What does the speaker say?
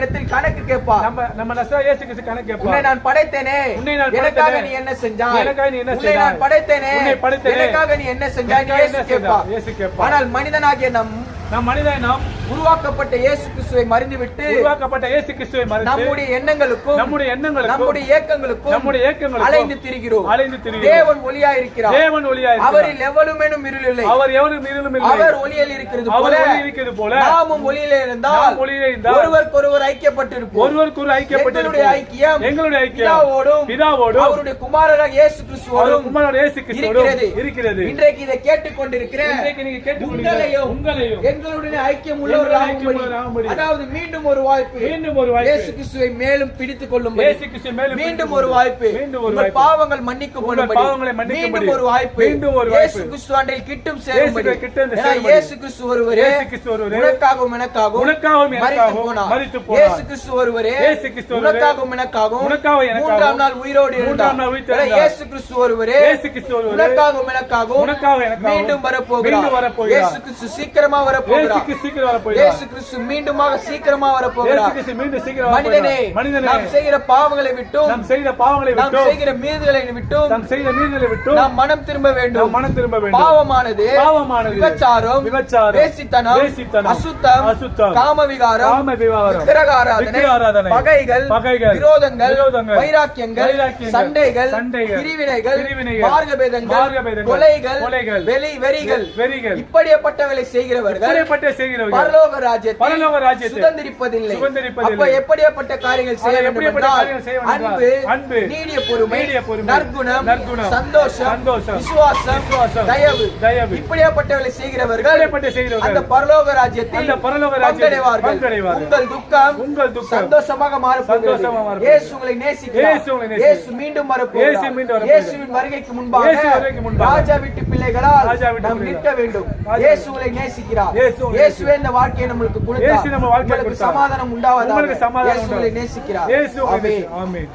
நம்மிடத்தில் கணக்கு கேட்பார் நம்ம நம்ம நசரா இயேசு கிறிஸ்து கணக்கு உன்னை நான் படைத்தேனே உன்னை நான் எனக்காக. நீ என்ன செஞ்சாய் எனக்காக நீ என்ன? நான் படைத்தேனே உன்னை படைத்தேனே. எனக்காக நீ என்ன செஞ்சாய் இயேசு கேட்பார். ஆனால் மனிதனாகிய நம் நம் மனிதன் நாம் உருவாக்கப்பட்ட இயேசு கிறிஸ்துவை மறந்துவிட்டு உருவாக்கப்பட்ட இயேசு கிறிஸ்துவை மறுத்து நம்முடைய எண்ணங்களுக்கும் நம்முடைய எண்ணங்களுக்கும் நம்முடைய ஏக்கங்களுக்கும் நம்முடைய ஏக்கங்களுக்கும் அலைந்து திரிகிறோம். அலைந்து திரிகிறோம். தேவன் ஒளியா இருக்கிறார் தேவன் ஒளியா இருக்கிறார். அவரில் எவனுமேனும் இருள் இல்லை அவர் எவரும் இருளும் இல்லை. அவர் ஒளியில் இருக்கிறது அவர் போல. ஒளி இருக்கிறது போல. நாமும் ஒளியில இருந்தால் ஒளியிலே இருந்தால் ஒருவருக்கொருவர் ஐக்கியப்பட்டிருப்போம். ஒருவருக்கு ஒரு எங்களுடைய ஐக்கியப்பட்டிருப்போம் ஐக்கியம் எங்களுடைய ஐக்கியம். பிதாவோடும் பிதாவோடும் அவருடைய குமாரராக இயேசு அவர் கிறிஸ்துவோடும் குமாரர் இயேசு கிறிஸ்துவோடும் இருக்கிறது. இன்றைக்கு இதை கேட்டுக்கொண்டிருக்கிற இன்றைக்கு நீங்க உங்களையும் உங்களையும் எங்களுடைய ஐக்கியம் உள்ளவர்களாகும்படி. அதாவது மீண்டும் ஒரு வாய்ப்பு மீண்டும் ஒரு வாய்ப்பு. இயேசு கிறிஸ்துவை மேலும் பிடித்துக் கொள்ளும்படி இயேசு கிறிஸ்து மேலும் மீண்டும் ஒரு வாய்ப்பு மீண்டும் ஒரு வாய்ப்பு. பாவங்கள் மன்னிக்கப்படும்படி பாவங்களை மன்னிக்கும்படி. மீண்டும் ஒரு வாய்ப்பு மீண்டும் ஒரு இயேசு. கிறிஸ்து அண்டையில் கிட்டும் சேரும்படி இயேசு கிட்டும் ஏன்னா சேரும்படி. இயேசு கிறிஸ்து ஒருவரே இயேசு கிறிஸ்து ஒருவரே உனக்காகவும் எனக்காகவும் உனக்காகவும் எனக்காகவும் மரித்து போனார். இயேசு கிறிஸ்து ஒருவரே இயேசு கிறிஸ்து ஒருவரே உனக்காகவும் எனக்காகவும் உனக்காகவும் எனக்காகவும் மூன்றாம் நாள் உயிரோடு மூன்றாம் இருந்தார் நாள் உயிர்த்து ஏன்னா எழுந்தார். இயேசு கிறிஸ்து ஒருவரே இயேசு கிறிஸ்து ஒருவரே உனக்காகவும் எனக்காகவும் உனக்காகவும் எனக்காகவும் மீண்டும் வரப்போகிறார் மீண்டும் வரப்போகிறார். இயேசு கிறிஸ்து சீக்கிரமா இயேசு வரப்போகிறார் சீக்கிரம் வரப்போகிறார் இயேசு கிறிஸ்து மீண்டுமாக சீக்கிரமா இயேசு வரப்போகிறார் கிறிஸ்து மீண்டும் சீக்கிரம் மனிதனே வரப்போகிறார் மனிதனே நாம் செய்கிற பாவங்களை விட்டும் நாம் செய்த பாவங்களை நாம் விட்டோம் செய்கிற மீறுதலை விட்டும் நாம் செய்த நீர்களை விட்டோம் நாம் மனம் திரும்ப வேண்டும். மனம் திரும்ப வேண்டும். பாவமானது பாவமானது விபச்சாரம் விபச்சாரம், வேசித்தனம் வேசித்தனம், அசுத்தம் அசுத்தம், காமவிகாரம் காம விவாகரம் விக்கிரகாராதனை விக்கிரகாராதனை, பகைகள் பகைகள், விரோதங்கள் விரோதங்கள், வைராக்கியங்கள் வைராக்கியங்கள், சண்டைகள் சண்டைகள், பிரிவினைகள் பிரிவினைகள், மார்க்கபேதங்கள், கொலைகள் கொலைகள், வெளி வெறிகள் வெறிகள். இப்படிப்பட்டவர்களை செய்கிறவர்கள் இப்படிப்பட்ட செய்கிறவர்கள் பரலோக ராஜ்யத்தை பரலோக ராஜ்யத்தை சுதந்திரிப்பதில்லை சுதந்திரிப்பதில்லை. அப்ப எப்படிப்பட்ட காரியங்கள் செய்ய வேண்டும் அன்பு அன்பு, நீடிய பொறுமை நீடிய பொறுமை, நற்குணம் நற்குணம், சந்தோஷம் சந்தோஷம், விசுவாசம் விசுவாசம், தயவு தயவு. இப்படியாப்பட்டவர்களை செய்கிறவர்கள் இப்படிப்பட்ட செய்கிறவர்கள் அந்த பரலோக ராஜ்யத்தில் அந்த பரலோக ராஜ்யத்தில் பங்கடைவார்கள். உங்கள் துக்கம் உங்கள் துக்கம் சந்தோஷமாக மாறப்போகிறது சந்தோஷமாக மாறப்போகிறது. இயேசு உங்களை நேசிக்கிறார் இயேசு உங்களை நேசிக்கிறார். இயேசு மீண்டும் வரப்போகிறார் இயேசு மீண்டும் வரப்போகிறார். இயேசுவின் வருகைக்கு முன்பாக இயேசு வருகைக்கு முன்பாக ராஜா வீட்டு பிள்ளைகளால் ராஜா வீட்டு. நிற்க வேண்டும் இயேசு உங்களை நேசிக்கிறார் இயேசுவே இந்த வாழ்க்கையை நம்மளுக்கு இயேசு நம்ம கொடுத்தார் வாழ்க்கையை உங்களுக்கு கொடுத்தார். சமாதானம் உண்டாவதாக உங்களுக்கு சமாதானம் இயேசு உண்டாவதாக. நேசிக்கிறார் இயேசு ஆமென். ஆமென்